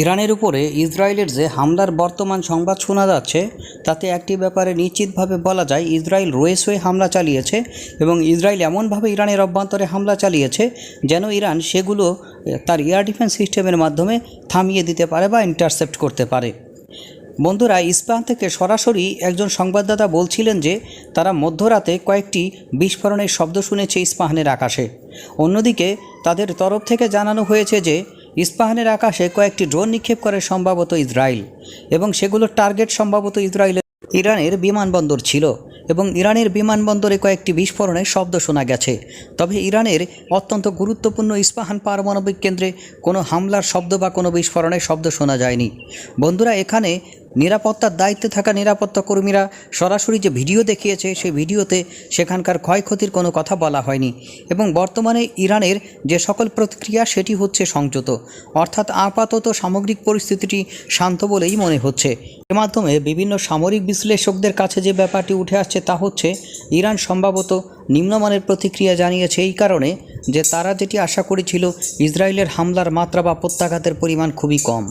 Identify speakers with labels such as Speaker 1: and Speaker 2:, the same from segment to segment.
Speaker 1: ইরানের উপরে ইসরায়েলের যে হামলার বর্তমান সংবাদ শোনা যাচ্ছে, তাতে একটি ব্যাপারে নিশ্চিতভাবে বলা যায়, ইসরায়েল হয়ে হামলা চালিয়েছে এবং ইসরায়েল এমনভাবে ইরানের অভ্যন্তরে হামলা চালিয়েছে যেন ইরান সেগুলো তার এয়ার ডিফেন্স সিস্টেমের মাধ্যমে থামিয়ে দিতে পারে বা ইন্টারসেপ্ট করতে পারে। বন্ধুরা ইস্পাহান থেকে সরাসরি একজন সংবাদদাতা বলছিলেন যে, তারা মধ্যরাতে কয়েকটি বিস্ফোরণের শব্দ শুনেছে ইস্পাহানের আকাশে। অন্যদিকে তাদের তরফ থেকে জানানো হয়েছে যে ইস্পাহানের আকাশে কয়েকটি ড্রোন নিক্ষেপ করে সম্ভবত ইসরায়েল, এবং সেগুলোর টার্গেট সম্ভবত ইসরায়েলের ইরানের বিমানবন্দর ছিল, এবং ইরানের বিমানবন্দরে কয়েকটি বিস্ফোরণের শব্দ শোনা গেছে। তবে ইরানের অত্যন্ত গুরুত্বপূর্ণ ইস্পাহান পারমাণবিক কেন্দ্রে কোনো হামলার শব্দ বা কোনো বিস্ফোরণের শব্দ শোনা যায়নি। বন্ধুরা, এখানে নিরাপত্তার দায়িত্বে থাকা নিরাপত্তা কর্মীরা সরাসরি যে ভিডিও দেখিয়েছে, সেই ভিডিওতে সেখানকার ক্ষয়ক্ষতির কোনো কথা বলা হয়নি এবং বর্তমানে ইরানের যে সকল প্রতিক্রিয়া, সেটি হচ্ছে সংযত। অর্থাৎ আপাতত সামগ্রিক পরিস্থিতিটি শান্ত বলেই মনে হচ্ছে। এর মাধ্যমে বিভিন্ন সামরিক বিশ্লেষকদের কাছে যে ব্যাপারটি উঠে আসছে, তা হচ্ছে, ইরান সম্ভবত নিম্নমানের প্রতিক্রিয়া জানিয়েছে এই কারণে যে তারা যেটি আশা করেছিল, ইসরায়েলের হামলার মাত্রা বা প্রত্যাঘাতের পরিমাণ খুবই কম।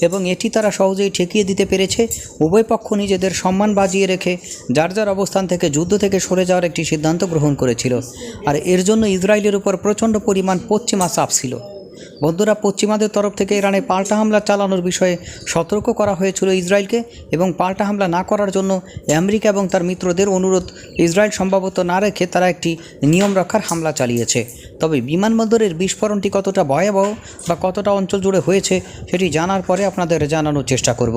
Speaker 1: এবং এটি তারা সহজেই ঠেকিয়ে দিতে পেরেছে। উভয় পক্ষ নিজেদের সম্মান বাজিয়ে রেখে যার যার অবস্থান থেকে যুদ্ধ থেকে সরে যাওয়ার একটি সিদ্ধান্ত গ্রহণ করেছিল। আর এর জন্য ইসরায়েলের উপর প্রচণ্ড পরিমাণ পশ্চিমা চাপ ছিল। বন্ধুরা, পশ্চিমাদের তরফ থেকে ইরানে পাল্টা হামলা চালানোর বিষয়ে সতর্ক করা হয়েছিল ইসরায়েলকে এবং পাল্টা হামলা না করার জন্য আমেরিকা এবং তার মিত্রদের অনুরোধ ইসরায়েল সম্ভবত না রেখে তারা একটি নিয়ম রক্ষার হামলা চালিয়েছে। তবে বিমানবন্দরের বিস্ফোরণটি কতটা ভয়াবহ বা কতটা অঞ্চল জুড়ে হয়েছে সেটি জানার পরে আপনাদের জানানোর চেষ্টা করব।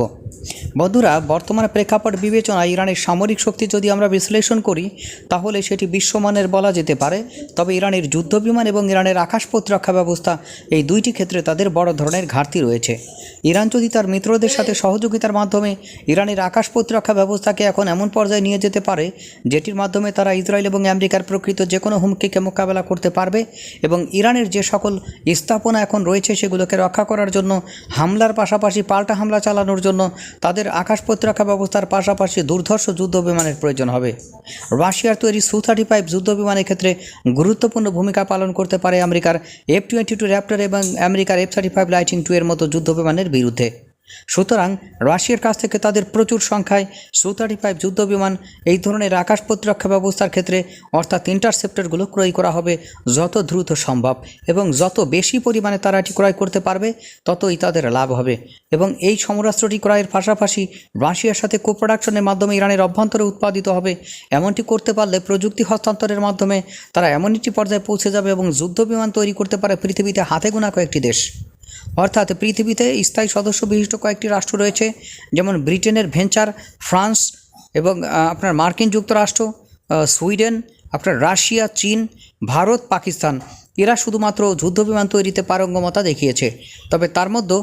Speaker 1: বন্ধুরা, বর্তমানে প্রেক্ষাপট বিবেচনায় ইরানের সামরিক শক্তি যদি আমরা বিশ্লেষণ করি, তাহলে সেটি বিশ্বমানের বলা যেতে পারে। তবে ইরানের যুদ্ধ বিমান এবং ইরানের আকাশ প্রতিরক্ষা ব্যবস্থা এই দুইটি ক্ষেত্রে তাদের বড় ধরনের ঘাটতি রয়েছে। ইরান যদি তার মিত্রদের সাথে সহযোগিতার মাধ্যমে ইরানের আকাশ প্রতিরক্ষা ব্যবস্থাকে এখন এমন পর্যায়ে নিয়ে যেতে পারে, যেটির মাধ্যমে তারা ইসরায়েল এবং আমেরিকার প্রকৃত যে কোনো হুমকিকে মোকাবেলা করতে পারবে এবং ইরানের যে সকল স্থাপনা এখন রয়েছে সেগুলোকে রক্ষা করার জন্য, হামলার পাশাপাশি পাল্টা হামলা চালানোর জন্য তাদের আকাশ প্রতিরক্ষা ব্যবস্থার পাশাপাশি দুর্ধর্ষ যুদ্ধ বিমানের প্রয়োজন হবে। রাশিয়ার তৈরি সু থার্টি ফাইভ যুদ্ধ বিমানের ক্ষেত্রে গুরুত্বপূর্ণ ভূমিকা পালন করতে পারে আমেরিকার এফ টোয়েন্টি টু র্যাপ্টার এবং আমেরিকার F thirty five Lightning two এর মতো যুদ্ধ বিমানের বিরুদ্ধে। সুতরাং রাশিয়ার কাছ থেকে তাদের প্রচুর সংখ্যায় সু থার্টি ফাইভ যুদ্ধ বিমান এই ধরনের আকাশ প্রতিরক্ষা ব্যবস্থার ক্ষেত্রে, অর্থাৎ ইন্টারসেপ্টরগুলো ক্রয় করা হবে যত দ্রুত সম্ভব এবং যত বেশি পরিমাণে তারা এটি ক্রয় করতে পারবে, ততই তাদের লাভ হবে। এবং এই সমরাস্ত্রটি ক্রয়ের পাশাপাশি রাশিয়ার সাথে কোপ্রোডাকশনের মাধ্যমে ইরানের অভ্যন্তরে উৎপাদিত হবে। এমনটি করতে পারলে প্রযুক্তি হস্তান্তরের মাধ্যমে তারা এমন একটি পর্যায়ে পৌঁছে যাবে এবং যুদ্ধ বিমান তৈরি করতে পারে পৃথিবীতে হাতে গোনা কয়েকটি দেশ। অর্থাৎ পৃথিবীতে স্থায়ী সদস্য বিশিষ্ট কয়েকটি রাষ্ট্র রয়েছে, যেমন ব্রিটেনের ভেঞ্চার ফ্রান্স এবং আপনার মার্কিন যুক্তরাষ্ট্র সুইডেন, আপনার রাশিয়া, চীন, ভারত, পাকিস্তান। এরা শুধুমাত্র যুদ্ধবিমান তৈরিতে পারঙ্গমতা দেখিয়েছে। তবে তার মধ্যে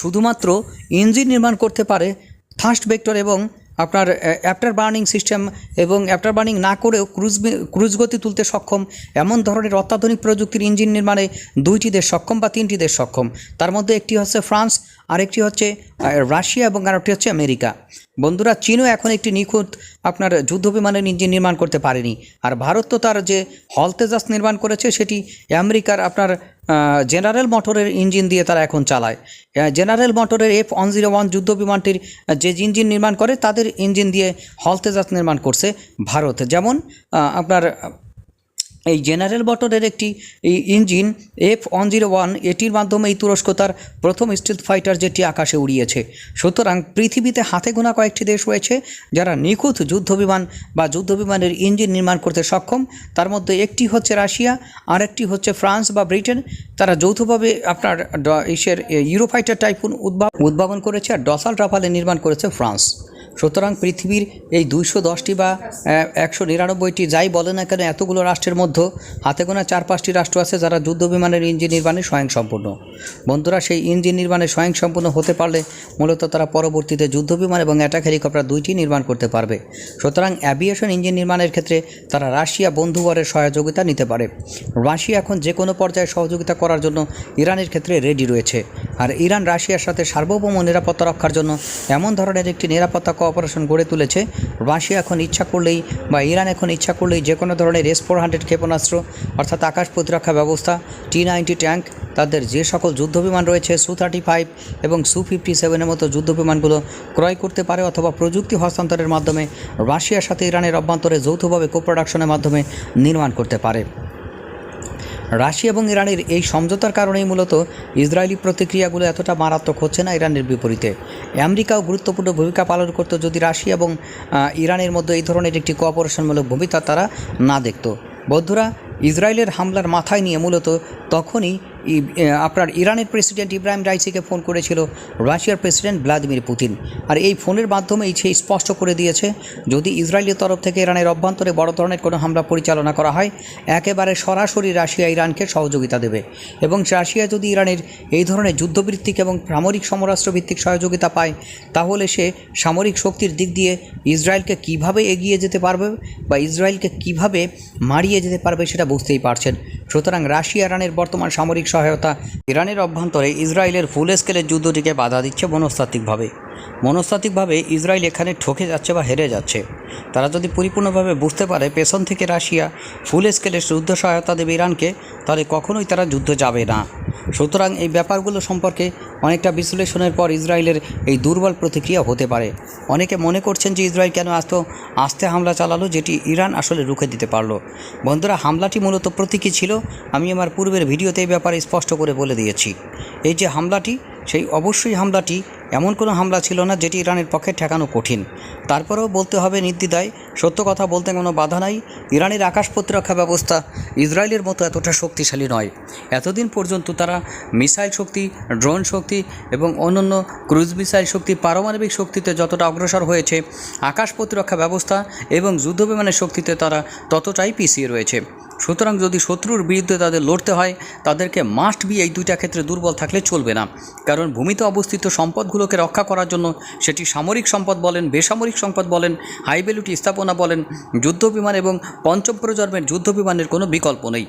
Speaker 1: শুধুমাত্র ইঞ্জিন নির্মাণ করতে পারে থার্স্ট ভেক্টর এবং আপনার অ্যাফটার বার্নিং সিস্টেম এবং অ্যাফটার বার্নিং না করেও ক্রুজ ক্রুজ গতি তুলতে সক্ষম এমন ধরনের অত্যাধুনিক প্রযুক্তির ইঞ্জিন নির্মাণে দুইটি দেশ সক্ষম বা তিনটি দেশ সক্ষম। তার মধ্যে একটি হচ্ছে ফ্রান্স আরেকটি হচ্ছে রাশিয়া এবং আরেকটি হচ্ছে আমেরিকা। বন্ধুরা, চীনও এখন একটি নিখুঁত আপনার যুদ্ধ বিমানের ইঞ্জিন নির্মাণ করতে পারেনি। আর ভারত তো তার যে হলতেজাস নির্মাণ করেছে, সেটি আমেরিকার আপনার জেনারেল মোটরের ইঞ্জিন দিয়ে তারা এখন চালায়। জেনারেল মোটরের এফ ওয়ান জিরো ওয়ান যুদ্ধ বিমানটির যে ইঞ্জিন নির্মাণ করে, তাদের ইঞ্জিন দিয়ে হলতেজাস নির্মাণ করছে ভারত। যেমন আপনার এই জেনারেল মোটরের একটি engine F one zero one এটির মাধ্যমে এই তুরস্ক তার প্রথম স্ট্রিট ফাইটার যেটি আকাশে উড়িয়েছে। সুতরাং পৃথিবীতে হাতে গোনা কয়েকটি দেশ রয়েছে যারা নিখুঁত যুদ্ধবিমান বা যুদ্ধবিমানের ইঞ্জিন নির্মাণ করতে সক্ষম। তার মধ্যে একটি হচ্ছে রাশিয়া, আরেকটি হচ্ছে ফ্রান্স বা ব্রিটেন। তারা যৌথভাবে আপনার ইসের ইউরোফাইটার উদ্ভাবন উদ্ভাবন করেছে আর ডসাল রাফালে নির্মাণ করেছে ফ্রান্স। সুতরাং পৃথিবীর এই দুইশো দশটি বা একশো নিরানব্বইটি যাই বলে না কেন, এতগুলো রাষ্ট্রের মধ্যে হাতে গোনা চার পাঁচটি রাষ্ট্র আছে যারা যুদ্ধ বিমানের ইঞ্জিন নির্মাণে স্বয়ংসম্পূর্ণ। বন্ধুরা, সেই ইঞ্জিন নির্মাণে স্বয়ংসম্পূর্ণ হতে পারলে মূলত তারা পরবর্তীতে যুদ্ধ বিমান এবং অ্যাটাক হেলিকপ্টার দুইটি নির্মাণ করতে পারবে। সুতরাং অ্যাভিয়েশন ইঞ্জিন নির্মাণের ক্ষেত্রে তারা রাশিয়া বন্ধুবরের সহযোগিতা নিতে পারে। রাশিয়া এখন যে কোনো পর্যায়ে সহযোগিতা করার জন্য ইরানের ক্ষেত্রে রেডি রয়েছে। আর ইরান রাশিয়ার সাথে সার্বভৌম নিরাপত্তা রক্ষার জন্য এমন ধরনের একটি নিরাপত্তা কোঅপারেশন গড়ে তুলেছে। রাশিয়া এখন ইচ্ছা করলেই বা ইরান এখন ইচ্ছা করলেই যে কোনো ধরনের এস ফোর হান্ড্রেড ক্ষেপণাস্ত্র, অর্থাৎ আকাশ প্রতিরক্ষা ব্যবস্থা, টি নাইনটি ট্যাঙ্ক, তাদের যে সকল যুদ্ধবিমান রয়েছে, সু থার্টি ফাইভ এবং সু ফিফটি সেভেনের মতো যুদ্ধবিমানগুলো ক্রয় করতে পারে অথবা প্রযুক্তি হস্তান্তরের মাধ্যমে রাশিয়ার সাথে ইরানের অভ্যন্তরে যৌথভাবে কোপ্রোডাকশনের মাধ্যমে নির্মাণ করতে পারে। রাশিয়া এবং ইরানের এই সমঝোতার কারণেই মূলত ইসরায়েলি প্রতিক্রিয়াগুলো এতটা মারাত্মক হচ্ছে না ইরানের বিপরীতে। আমেরিকাও গুরুত্বপূর্ণ ভূমিকা পালন করতো যদি রাশিয়া এবং ইরানের মধ্যে এই ধরনের একটি কোঅপারেশনমূলক ভূমিকা তারা না দেখত। বন্ধুরা, ইসরায়েলের হামলার মাথায় নিয়ে মূলত তখনই আপনার ইরানের প্রেসিডেন্ট ইব্রাহিম রাইসিকে ফোন করেছিল, রাশিয়ার প্রেসিডেন্ট ভ্লাদিমির পুতিন। আর এই ফোনের মাধ্যমেই সে স্পষ্ট করে দিয়েছে, যদি ইসরায়েলের তরফ থেকে ইরানের অভ্যন্তরে বড় ধরনের কোনো হামলা পরিচালনা করা হয়, একেবারে সরাসরি রাশিয়া ইরানকে সহযোগিতা দেবে। এবং রাশিয়া যদি ইরানের এই ধরনের যুদ্ধভিত্তিক এবং সামরিক সমরাষ্ট্রভিত্তিক সহযোগিতা পায়, তাহলে সে সামরিক শক্তির দিক দিয়ে ইসরায়েলকে কীভাবে এগিয়ে যেতে পারবে বা ইসরায়েলকে কীভাবে মারিয়ে যেতে পারবে সেটা বুঝতেই পারছেন। সুতরাং রাশিয়া, ইরানের বর্তমান সামরিক সহায়তা, ইরানের অভ্যন্তরে ইসরায়েলের ফুল স্কেলের যুদ্ধটিকে বাধা দিচ্ছে মনস্তাত্ত্বিকভাবে। মনস্তাত্ত্বিকভাবে ইসরায়েল এখানে ঠকে যাচ্ছে বা হেরে যাচ্ছে। তারা যদি পরিপূর্ণভাবে বুঝতে পারে পেছন থেকে রাশিয়া ফুল স্কেলের যুদ্ধ সহায়তা দেবে ইরানকে, তাহলে কখনোই তারা যুদ্ধ যাবে না। সুতরাং এই ব্যাপারগুলো সম্পর্কে অনেকটা বিশ্লেষণের পর ইসরায়েলের এই দুর্বল প্রতিক্রিয়া হতে পারে। অনেকে মনে করছেন যে ইসরায়েল কেন আস্ত আস্তে হামলা চালালো যেটি ইরান আসলে রুখে দিতে পারল। বন্ধুরা, হামলাটি মূলত প্রতীকী ছিল, আমি আমার পূর্বের ভিডিওতে এই ব্যাপারে স্পষ্ট করে বলে দিয়েছি। এই যে হামলাটি, সেই অবশ্যই হামলাটি এমন কোনো হামলা ছিল না যেটি ইরানের পক্ষে ঠেকানো কঠিন। তারপরেও বলতে হবে নির্দ্বিধায়, সত্য কথা বলতে কোনো বাধা নাই, ইরানের আকাশ প্রতিরক্ষা ব্যবস্থা ইসরায়েলের মতো এতটা শক্তিশালী নয়। এতদিন পর্যন্ত তারা মিসাইল শক্তি, ড্রোন শক্তি এবং অন্যান্য ক্রুজ মিসাইল শক্তি পারমাণবিক শক্তিতে যতটা অগ্রসর হয়েছে, আকাশ প্রতিরক্ষা ব্যবস্থা এবং যুদ্ধবিমানের শক্তিতে তারা ততটাই পিছিয়ে রয়েছে। সুতরাং যদি শত্রুর বিরুদ্ধে তাদের লড়তে হয়, তাদেরকে মাস্ট বি এই দুইটা ক্ষেত্রে দুর্বল থাকলে চলবে না। কারণ ভূমিতে অবস্থিত সম্পদগুলোকে রক্ষা করার জন্য সেটি সামরিক সম্পদ বলেন, বেসামরিক সম্পদ বলেন হাইভ্যালুটি স্থাপনা বলেন, যুদ্ধবিমান এবং পঞ্চম প্রজন্মের যুদ্ধবিমানের কোনো বিকল্প নেই।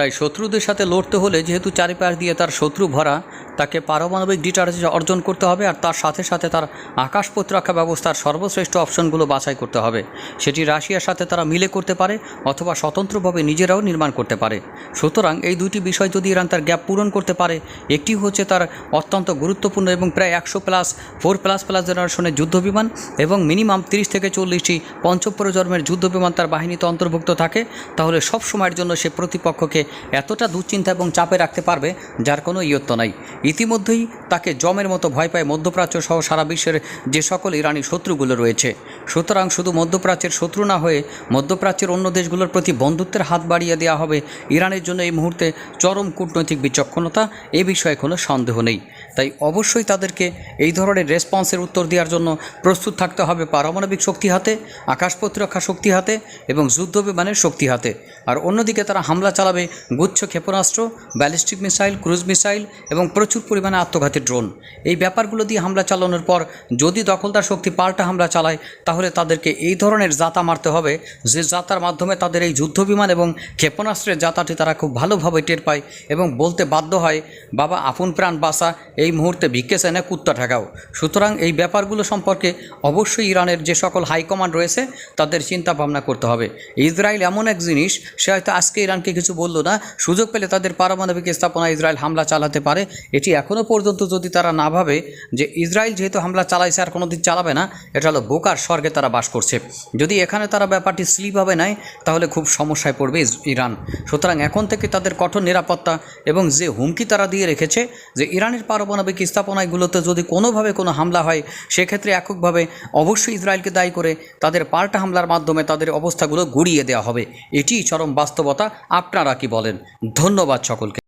Speaker 1: তাই শত্রুদের সাথে লড়তে হলে যেহেতু চারিপাশ দিয়ে তার শত্রু ভরা, তাকে পারমাণবিক ডিটারেন্স অর্জন করতে হবে আর তার সাথে সাথে তার আকাশ প্রতিরক্ষা ব্যবস্থার সর্বশ্রেষ্ঠ অপশনগুলো বাছাই করতে হবে। সেটি রাশিয়ার সাথে তারা মিলে করতে পারে অথবা স্বতন্ত্রভাবে নিজেরাও নির্মাণ করতে পারে। সুতরাং এই দুইটি বিষয় যদি ইরান তার গ্যাপ পূরণ করতে পারে, একটি হচ্ছে তার অত্যন্ত গুরুত্বপূর্ণ এবং প্রায় একশো প্লাস, ফোর প্লাস প্লাস জেনারেশনের যুদ্ধবিমান এবং মিনিমাম তিরিশ থেকে চল্লিশটি পঞ্চম প্রজন্মের যুদ্ধবিমান তার বাহিনীতে অন্তর্ভুক্ত থাকে। তাহলে সব সময়ের জন্য সে প্রতিপক্ষকে এতটা দুশ্চিন্তা এবং চাপে রাখতে পারবে যার কোনো ইয়ত্ত নাই। ইতিমধ্যেই তাকে জমের মতো ভয় পায় মধ্যপ্রাচ্য সহ সারা বিশ্বের যে সকল ইরানি শত্রুগুলো রয়েছে। সুতরাং শুধু মধ্যপ্রাচ্যের শত্রু না হয়ে মধ্যপ্রাচ্যের অন্য দেশগুলোর প্রতি বন্ধুত্বের হাত বাড়িয়ে দেওয়া হবে। ইরানের জন্য এই মুহূর্তে চরম কূটনৈতিক বিচক্ষণতা, এ বিষয়ে কোনো সন্দেহ নেই। তাই অবশ্যই তাদেরকে এই ধরনের রেসপন্সের উত্তর দেওয়ার জন্য প্রস্তুত থাকতে হবে পারমাণবিক শক্তি হাতে, আকাশ প্রতিরক্ষা শক্তি হাতে এবং যুদ্ধ বিমানের শক্তি হাতে। আর অন্যদিকে তারা হামলা চালাবে গুচ্ছ ক্ষেপণাস্ত্র, ব্যালিস্টিক মিসাইল, ক্রুজ মিসাইল এবং প্রচুর পরিমাণে আত্মঘাতী ড্রোন। এই ব্যাপারগুলো দিয়ে হামলা চালানোর পর যদি দখলদার শক্তি পাল্টা হামলা চালায়, তাহলে তাদেরকে এই ধরনের জাতা মারতে হবে। যে জাতার মাধ্যমে তাদের এই যুদ্ধ বিমান এবং ক্ষেপণাস্ত্রের জাতাটি তারা খুব ভালোভাবে টের পায় এবং বলতে বাধ্য হয়, বাবা, আপন প্রাণ বাসা এই মুহূর্তে ভিক্ষে সেনে কুত্তা ঠেকাও। সুতরাং এই ব্যাপারগুলো সম্পর্কে অবশ্যই ইরানের যে সকল হাইকমান্ড রয়েছে, তাদের চিন্তা ভাবনা করতে হবে। ইসরায়েল এমন এক জিনিস, সে হয়তো আজকে ইরানকে কিছু বলল না, সুযোগ পেলে তাদের পারমাণবিক স্থাপনা ইসরায়েল হামলা চালাতে পারে। এটি এখনও পর্যন্ত যদি তারা না ভাবে যে ইসরায়েল যেহেতু হামলা চালাইছে আর কোনো দিন চালাবে না, এটা হলো বোকার স্বর্গে তারা বাস করছে। যদি এখানে তারা ব্যাপারটি স্লিপভাবে নেয়, তাহলে খুব সমস্যায় পড়বে ইরান। সুতরাং এখন থেকে তাদের কঠোর নিরাপত্তা এবং যে হুমকি তারা দিয়ে রেখেছে, যে ইরানের পারমাণবিক স্থাপনাগুলোতে যদি কোনোভাবে কোনো হামলা হয়, সেক্ষেত্রে এককভাবে অবশ্যই ইসরায়েলকে দায়ী করে তাদের পাল্টা হামলার মাধ্যমে তাদের অবস্থাগুলো গুড়িয়ে দেওয়া হবে। এটি চরম বাস্তবতা, আপনারা কি বলেন? ধন্যবাদ সকলকে।